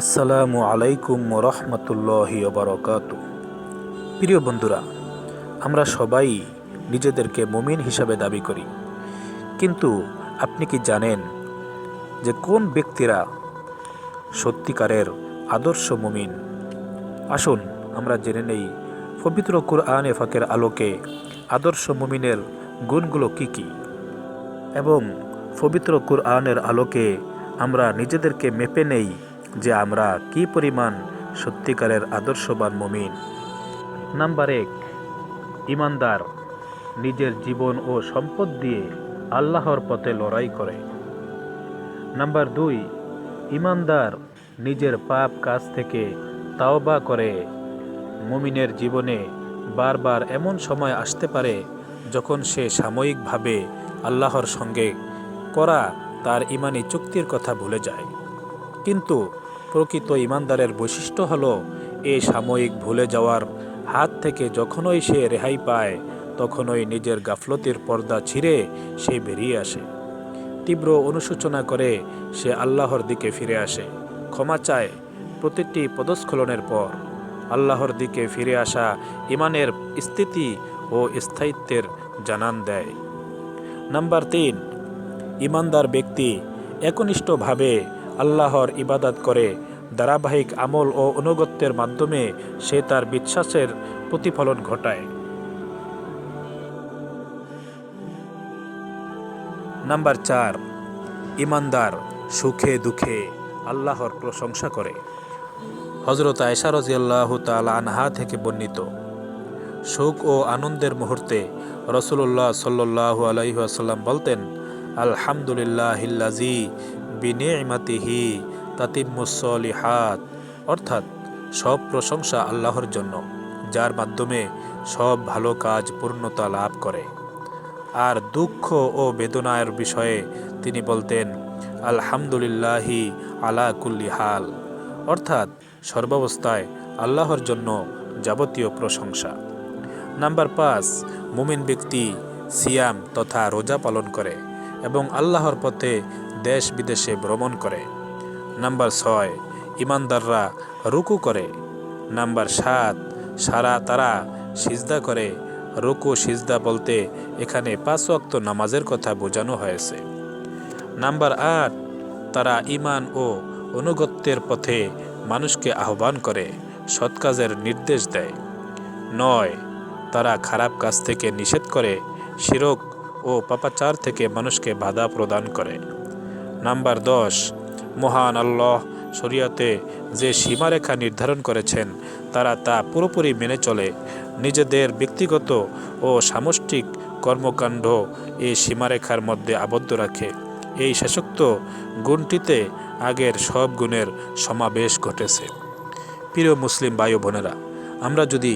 আসসালামু আলাইকুম রহমতুল্লাহি বারকাত। প্রিয় বন্ধুরা, আমরা সবাই নিজেদেরকে মুমিন হিসাবে দাবি করি। কিন্তু আপনি কি জানেন যে কোন ব্যক্তিরা সত্যিকারের আদর্শ মুমিন? আসুন, আমরা জেনে নেই পবিত্র কুরআনে ফাঁকের আলোকে আদর্শ মুমিনের গুণগুলো কি কি? এবং পবিত্র কুরআনের আলোকে আমরা নিজেদেরকে মেপে নেই যে আমরা কি পরিমাণ সত্যিকারের আদর্শবান মুমিন? নাম্বার এক, ইমানদার নিজের জীবন ও সম্পদ দিয়ে আল্লাহর পথে লড়াই করে। নাম্বার দুই, ইমানদার নিজের পাপ কাজ থেকে তাওবা করে। মুমিনের জীবনে বারবার এমন সময় আসতে পারে যখন সে সাময়িকভাবে আল্লাহর সঙ্গে করা তার ইমানি চুক্তির কথা ভুলে যায়। কিন্তু প্রকৃত ইমানদারের বৈশিষ্ট্য হল এই সাময়িক ভুলে যাওয়ার হাত থেকে যখনই সে রেহাই পায়, তখনই নিজের গাফলতির পর্দা ছিঁড়ে সে বেরিয়ে আসে। তীব্র অনুশোচনা করে সে আল্লাহর দিকে ফিরে আসে। ক্ষমা চায় প্রতিটি পদস্খলনের পর। আল্লাহর দিকে ফিরে আসা ইমানের স্থিতি ও স্থায়িত্বের জানান দেয়। নাম্বার তিন, ইমানদার ব্যক্তি একনিষ্ঠভাবে আল্লাহর ইবাদত করে। ধারাবাহিক আমল ও অনুগত্যের মাধ্যমে সে তার বিশ্বাসের প্রতিফলন ঘটায়। নাম্বার চার, ইমানদার সুখে দুঃখে আল্লাহর প্রশংসা করে। হজরত আয়সা রাজিয়াল্লাহ তাল আনহা থেকে বর্ণিত, সুখ ও আনন্দের মুহূর্তে রসুল্লাহ সাল্লাহ আলাইসাল্লাম বলতেন বিনিমাতিহি তাতিমুসলিহাত অর্থাৎ সব প্রশংসা আল্লাহর জন্য, যার মাধ্যমে সব ভালো কাজ পূর্ণতা লাভ করে। আর দুঃখ ও বেদনার বিষয়ে তিনি বলতেন, আলহামদুলিল্লাহি আলা কুল্লি হাল অর্থাৎ সর্বাবস্থায় আল্লাহর জন্য যাবতীয় প্রশংসা। নাম্বার পাঁচ, মুমিন ব্যক্তি সিয়াম তথা রোজা পালন করে এবং আল্লাহর পথে দেশ বিদেশে ভ্রমণ করে। নাম্বার ছয়, ইমানদাররা রুকু করে। নাম্বার সাত, সারা তারা সিজদা করে। রুকু, সিজদা বলতে এখানে পাঁচ অক্ত নামাজের কথা বোঝানো হয়েছে। নাম্বার আট, তারা ইমান ও অনুগত্যের পথে মানুষকে আহ্বান করে, সৎ কাজের নির্দেশ দেয়। নয়, তারা খারাপ কাজ থেকে নিষেধ করে, শিরক ও পাপাচার থেকে মানুষকে বাধা প্রদান করে। নাম্বার দশ, মহান আল্লাহ শরীয়তে যে সীমারেখা নির্ধারণ করেছেন, তারা তা পুরোপুরি মেনে চলে। নিজেদের ব্যক্তিগত ও সামষ্টিক কর্মকাণ্ড এই সীমারেখার মধ্যে আবদ্ধ রাখে। এই শেষোক্ত গুণটিতে আগের সব গুণের সমাবেশ ঘটেছে। প্রিয় মুসলিম বায়ু বোনেরা, আমরা যদি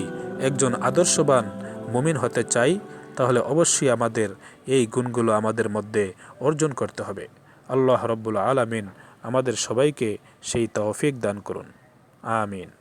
একজন আদর্শবান মুমিন হতে চাই, তাহলে অবশ্যই আমাদের এই গুণগুলো আমাদের মধ্যে অর্জন করতে হবে। আল্লাহ রব্বুল আলমিন আমাদের সবাইকে সেই তৌফিক দান করুন। আমিন।